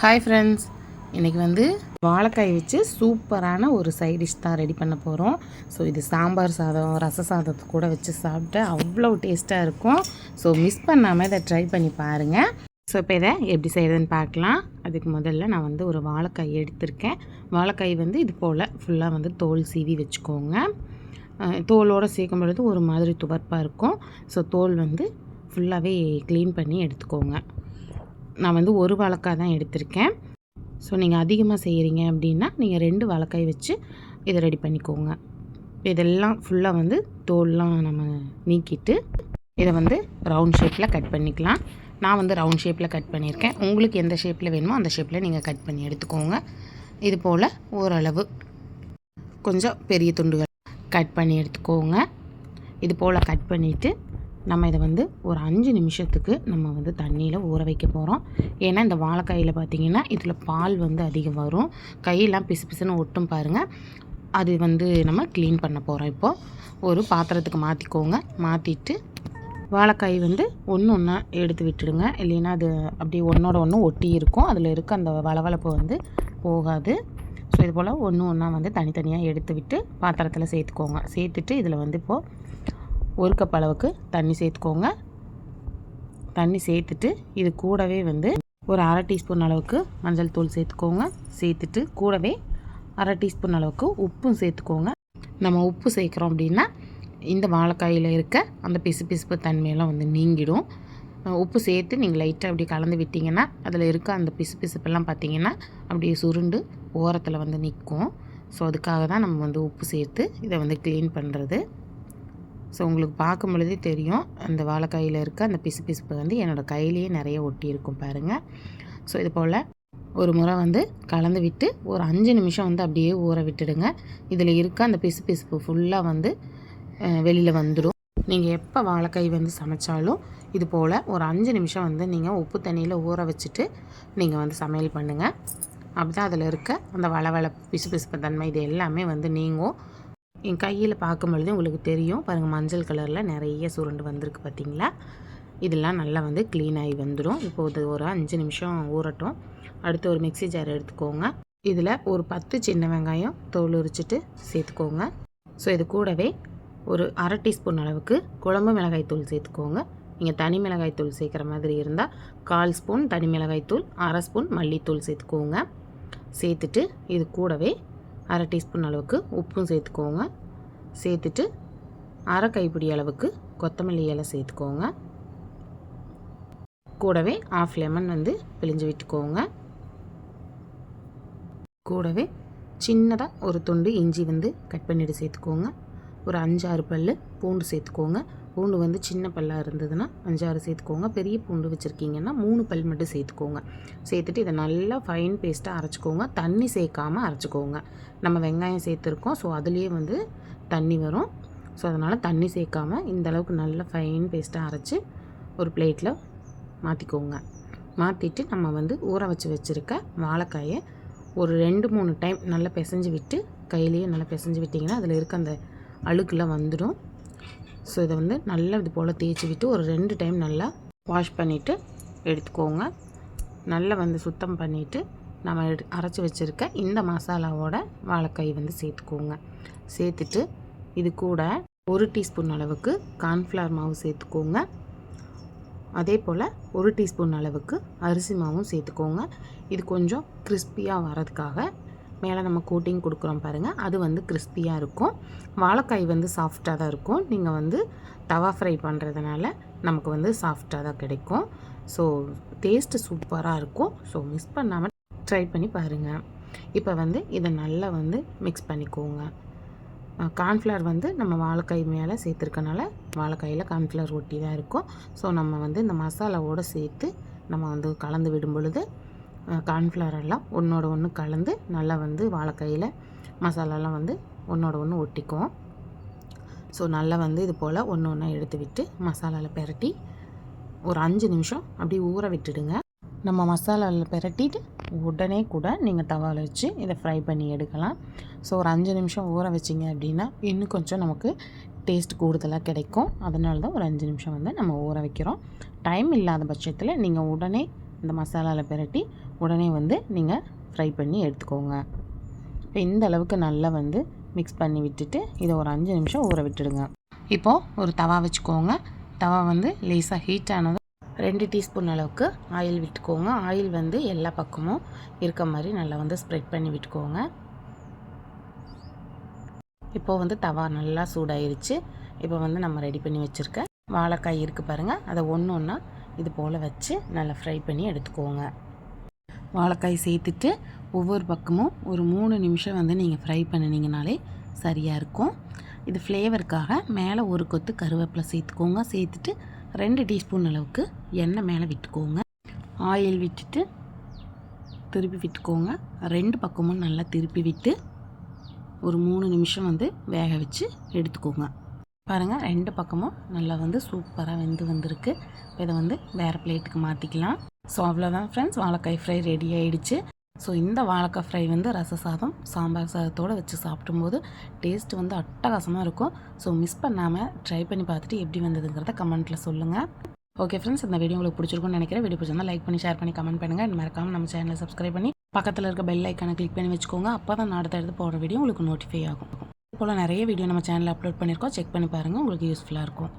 Hi friends இன்றைக்கி வந்து வாழைக்காய் வச்சு சூப்பரான ஒரு சைட் டிஷ் தான் ரெடி பண்ண போகிறோம் ஸோ இது சாம்பார் சாதம் ரச சாதத்தை கூட வச்சு சாப்பிட்டு அவ்வளோ டேஸ்ட்டாக இருக்கும். ஸோ மிஸ் பண்ணாமல் இதை ட்ரை பண்ணி பாருங்கள் ஸோ இப்போ இதை எப்படி செய்கிறதுன்னு பார்க்கலாம். அதுக்கு முதல்ல நான் வந்து ஒரு வாழைக்காய் எடுத்திருக்கேன். வாழைக்காய் வந்து இது போல் ஃபுல்லாக வந்து தோல் சீவி வச்சுக்கோங்க. தோலோடு சேர்க்கும் பொழுது ஒரு மாதிரி துவர்ப்பாக இருக்கும். ஸோ தோல் வந்து ஃபுல்லாகவே க்ளீன் பண்ணி எடுத்துக்கோங்க. நான் வந்து ஒரு வாழைக்காய் தான் எடுத்திருக்கேன். ஸோ நீங்கள் அதிகமாக செய்கிறீங்க அப்படின்னா நீங்கள் ரெண்டு வாழைக்காய் வச்சு இதை ரெடி பண்ணிக்கோங்க. இதெல்லாம் ஃபுல்லாக வந்து தோல்லாம் நம்ம நீக்கிட்டு இதை வந்து ரவுண்ட் ஷேப்பில் கட் பண்ணிக்கலாம். நான் வந்து ரவுண்ட் ஷேப்பில் கட் பண்ணியிருக்கேன். உங்களுக்கு எந்த ஷேப்பில் வேணுமோ அந்த ஷேப்பில் நீங்கள் கட் பண்ணி எடுத்துக்கோங்க. இது போல் ஓரளவு கொஞ்சம் பெரிய துண்டுகள் கட் பண்ணி எடுத்துக்கோங்க. இது போல் கட் பண்ணிவிட்டு நம்ம இதை வந்து ஒரு அஞ்சு நிமிஷத்துக்கு நம்ம வந்து தண்ணியில் ஊற வைக்க போகிறோம் ஏன்னா இந்த வாழைக்காயில் பார்த்தீங்கன்னா இதில் பால் வந்து அதிகம் வரும். கையெல்லாம் பிசு பிசுன்னு ஒட்டும் பாருங்கள் அது வந்து நம்ம க்ளீன் பண்ண போகிறோம் இப்போது ஒரு பாத்திரத்துக்கு மாற்றிக்கோங்க மாற்றிட்டு வாழைக்காய் வந்து ஒன்று ஒன்றா எடுத்து விட்டுடுங்க. இல்லைன்னா அது அப்படியே ஒன்றோட ஒன்று ஒட்டி இருக்கும். அதில் இருக்க அந்த வளவளப்பு வந்து போகாது. ஸோ இது போல் ஒன்று ஒன்றா வந்து தனித்தனியாக எடுத்து விட்டு பாத்திரத்தில் சேர்த்துக்கோங்க. சேர்த்துட்டு இதில் வந்து இப்போது ஒரு கப் அளவுக்கு தண்ணி சேர்த்துக்கோங்க. தண்ணி சேர்த்துட்டு இது கூடவே வந்து ஒரு அரை டீஸ்பூன் அளவுக்கு மஞ்சள் தூள் சேர்த்துக்கோங்க. சேர்த்துட்டு கூடவே அரை டீஸ்பூன் அளவுக்கு உப்பும் சேர்த்துக்கோங்க. நம்ம உப்பு சேர்க்குறோம் அப்படின்னா இந்த வாழைக்காயில் இருக்க அந்த பிசு பிசுப்பு தன்மையெல்லாம் வந்து நீங்கிடும். உப்பு சேர்த்து நீங்கள் லைட்டாக அப்படி கலந்து விட்டிங்கன்னா அதில் இருக்க அந்த பிசு பிசுப்பெல்லாம் பார்த்திங்கன்னா அப்படியே சுருண்டு ஓரத்தில் வந்து நிற்கும் ஸோ அதுக்காக தான் நம்ம வந்து உப்பு சேர்த்து இதை வந்து க்ளீன் பண்ணுறது ஸோ உங்களுக்கு பார்க்கும் பொழுதே தெரியும் அந்த வாழைக்காயில் இருக்க அந்த பிசு பிசுப்பு வந்து என்னோடய கையிலேயே நிறைய ஒட்டி இருக்கும் பாருங்கள் ஸோ இது போல் ஒரு முறை வந்து கலந்து விட்டு ஒரு அஞ்சு நிமிஷம் வந்து அப்படியே ஊற விட்டுடுங்க. இதில் இருக்க அந்த பிசு பிசுப்பு ஃபுல்லாக வந்து வெளியில் வந்துடும் நீங்கள் எப்போ வாழைக்காய் வந்து சமைச்சாலும் இது போல் ஒரு அஞ்சு நிமிஷம் வந்து நீங்கள் உப்பு தண்ணியில் ஊற வச்சுட்டு நீங்கள் வந்து சமையல் பண்ணுங்கள் அப்படி தான் அதில் இருக்க அந்த வளவள பிசு பிசுப்பு தன்மை இது எல்லாமே வந்து நீங்கும். என் கையில் பார்க்கும் பொழுது உங்களுக்கு தெரியும். பாருங்கள் மஞ்சள் கலரில் நிறைய சுருண்டு வந்திருக்கு பார்த்தீங்களா இதெல்லாம் நல்லா வந்து க்ளீன் ஆகி வந்துடும் இப்போது ஒரு அஞ்சு நிமிஷம் ஊறட்டும். அடுத்து ஒரு மிக்ஸி ஜார் எடுத்துக்கோங்க. இதில் ஒரு பத்து சின்ன வெங்காயம் தோல் உரிச்சிட்டு சேர்த்துக்கோங்க. ஸோ இது கூடவே ஒரு அரை டீஸ்பூன் அளவுக்கு குழம்பு மிளகாய் தூள் சேர்த்துக்கோங்க. நீங்கள் தனி மிளகாய் தூள் சேர்க்குற மாதிரி இருந்தால் கால் ஸ்பூன் தனி மிளகாய் தூள் அரை ஸ்பூன் மல்லித்தூள் சேர்த்துக்கோங்க. சேர்த்துட்டு இது கூடவே அரை டீஸ்பூன் அளவுக்கு உப்பும் சேர்த்துக்கோங்க. சேர்த்துட்டு அரை கைப்பிடி அளவுக்கு கொத்தமல்லி இலை சேர்த்துக்கோங்க. கூடவே ஆஃப் லெமன் வந்து பிழிஞ்சு விட்டுக்கோங்க. கூடவே சின்னதாக ஒரு துண்டு இஞ்சி வந்து கட் பண்ணிட்டு சேர்த்துக்கோங்க. ஒரு அஞ்சாறு பல் பூண்டு சேர்த்துக்கோங்க. பூண்டு வந்து சின்ன பல்லாக இருந்ததுன்னா அஞ்சாறு சேர்த்துக்கோங்க. பெரிய பூண்டு வச்சுருக்கீங்கன்னா மூணு பல் மட்டும் சேர்த்துக்கோங்க. சேர்த்துட்டு இதை நல்லா ஃபைன் பேஸ்ட்டாக அரைச்சிக்கோங்க. தண்ணி சேர்க்காமல் அரைச்சிக்கோங்க. நம்ம வெங்காயம் சேர்த்துருக்கோம். ஸோ அதுலேயே வந்து தண்ணி வரும். ஸோ அதனால் தண்ணி சேர்க்காம இந்த அளவுக்கு நல்லா ஃபைன் பேஸ்ட்டாக அரைச்சி ஒரு பிளேட்டில் மாற்றிக்கோங்க மாற்றிட்டு நம்ம வந்து ஊற வச்சு வச்சுருக்க வாழைக்காயை ஒரு ரெண்டு மூணு டைம் நல்லா பிசைஞ்சு விட்டு கையிலேயே நல்லா பிசைஞ்சு விட்டிங்கன்னா அதில் இருக்க அந்த அழுக்கெலாம் வந்துடும். ஸோ இதை வந்து நல்லா இது போல் தேய்ச்சி விட்டு ஒரு ரெண்டு டைம் நல்லா வாஷ் பண்ணிவிட்டு எடுத்துக்கோங்க. நல்லா வந்து சுத்தம் பண்ணிவிட்டு நம்ம எடு அரைச்சி வச்சுருக்க இந்த மசாலாவோட வாழைக்காய் வந்து சேர்த்துக்கோங்க. சேர்த்துட்டு இது கூட ஒரு டீஸ்பூன் அளவுக்கு கார்ன்ஃப்ளவர் மாவு சேர்த்துக்கோங்க. அதே போல் ஒரு டீஸ்பூன் அளவுக்கு அரிசி மாவும் சேர்த்துக்கோங்க. இது கொஞ்சம் கிறிஸ்பியாக வரதுக்காக மேலே நம்ம கோட்டிங் கொடுக்குறோம் பாருங்கள் அது வந்து கிறிஸ்பியாக இருக்கும். வாழைக்காய் வந்து சாஃப்டாக தான் இருக்கும். நீங்கள் வந்து தவா ஃப்ரை பண்ணுறதுனால நமக்கு வந்து சாஃப்டாக தான் கிடைக்கும். ஸோ டேஸ்ட்டு சூப்பராக இருக்கும். ஸோ மிஸ் பண்ணாமல் ட்ரை பண்ணி பாருங்கள் இப்போ வந்து இதை நல்லா வந்து மிக்ஸ் பண்ணிக்கோங்க. கார்ன்ஃப்ளவர் வந்து நம்ம வாழைக்காய் மேலே சேர்த்துருக்கனால வாழைக்காயில் கார்ன்ஃப்ளவர் ஒட்டி தான் இருக்கும். ஸோ நம்ம வந்து இந்த மசாலாவோடு சேர்த்து நம்ம வந்து கலந்து விடும் பொழுது கார்ன்ஃப்ளவர் எல்லாம் ஒன்றோட ஒன்று கலந்து நல்லா வந்து வாழைக்காயில் மசாலாலாம் வந்து ஒன்றோட ஒன்று ஒட்டிக்கும் ஸோ நல்லா வந்து இது போல் ஒன்று ஒன்றா எடுத்து விட்டு மசாலாவில் பெரட்டி ஒரு அஞ்சு நிமிஷம் அப்படியே ஊற விட்டுடுங்க. நம்ம மசாலாவில் பெரட்டிட்டு உடனே கூட நீங்கள் தவாவில் வச்சு இதை ஃப்ரை பண்ணி எடுக்கலாம். ஸோ ஒரு அஞ்சு நிமிஷம் ஊற வச்சிங்க அப்படின்னா இன்னும் கொஞ்சம் நமக்கு டேஸ்ட் கூடுதலாக கிடைக்கும். அதனால தான் ஒரு அஞ்சு நிமிஷம் வந்து நம்ம ஊற வைக்கிறோம். டைம் இல்லாத பட்சத்தில் நீங்கள் உடனே இந்த மசாலாவில் பெரட்டி உடனே வந்து நீங்கள் ஃப்ரை பண்ணி எடுத்துக்கோங்க. இப்போ இந்த அளவுக்கு நல்லா வந்து மிக்ஸ் பண்ணி விட்டுட்டு இதை ஒரு அஞ்சு நிமிஷம் ஊற விட்டுடுங்க. இப்போது ஒரு தவா வச்சுக்கோங்க. தவா வந்து லேசாக ஹீட் ஆனதும் ரெண்டு டீஸ்பூன் அளவுக்கு ஆயில் விட்டுக்கோங்க. ஆயில் வந்து எல்லா பக்கமும் இருக்க மாதிரி நல்லா வந்து ஸ்ப்ரெட் பண்ணி விட்டுக்கோங்க. இப்போது வந்து தவா நல்லா சூடாயிருச்சு. இப்போ வந்து நம்ம ரெடி பண்ணி வச்சுருக்க வாழைக்காய் இருக்குது பாருங்கள் அதை ஒன்று ஒன்றா இது போல் வச்சு நல்லா ஃப்ரை பண்ணி எடுத்துக்கோங்க. வாழைக்காய் சேர்த்துட்டு ஒவ்வொரு பக்கமும் ஒரு மூணு நிமிஷம் வந்து நீங்கள் ஃப்ரை பண்ணினீங்கனாலே சரியாக இருக்கும். இது ஃப்ளேவருக்காக மேலே ஒரு கொத்து கருவேப்பிலை சேர்த்துக்கோங்க. சேர்த்துட்டு ரெண்டு டீஸ்பூன் அளவுக்கு எண்ணெய் மேலே விட்டுக்கோங்க. ஆயில் விட்டுட்டு திருப்பி விட்டுக்கோங்க. ரெண்டு பக்கமும் நல்லா திருப்பி விட்டு ஒரு மூணு நிமிஷம் வந்து வேக வச்சு எடுத்துக்கோங்க. பாருங்கள் ரெண்டு பக்கமும் நல்லா வந்து சூப்பராக வெந்து வந்திருக்கு. இதை வந்து வேறு பிளேட்டுக்கு மாற்றிக்கலாம் ஸோ அவ்வளோதான் ஃப்ரெண்ட்ஸ் வாழைக்காய் ஃப்ரை ரெடி ஆகிடுச்சு ஸோ இந்த வாழைக்காய் ஃப்ரை வந்து ரச சாதம் சாம்பார் சாதத்தோடு வச்சு சாப்பிடும்போது டேஸ்ட் வந்து அட்டகாசமாக இருக்கும். ஸோ மிஸ் பண்ணாமல் ட்ரை பண்ணி பார்த்துட்டு எப்படி வந்ததுங்கிறத கமெண்ட்டில் சொல்லுங்கள் ஓகே ஃப்ரெண்ட்ஸ் இந்த வீடியோ உங்களுக்கு பிடிச்சிருக்கும்னு நினைக்கிறேன். வீடியோ பிடிச்சிருந்தா லைக் பண்ணி ஷேர் பண்ணி கமெண்ட் பண்ணுங்கள் மறக்காமல் நம்ம சேனலை சப்ஸ்கிரைப் பண்ணி பக்கத்தில் இருக்க பெல் ஐக்கானை கிளிக் பண்ணி வச்சுக்கோங்க. அப்போ தான் நான் அடுத்தடுத்து போடுற வீடியோ உங்களுக்கு நோட்டிஃபை ஆகும். இது போல் நிறைய வீடியோ நம்ம சேனலில் அப்லோட் பண்ணியிருக்கோம். செக் பண்ணி பாருங்கள் உங்களுக்கு யூஸ்ஃபுல்லாக இருக்கும்.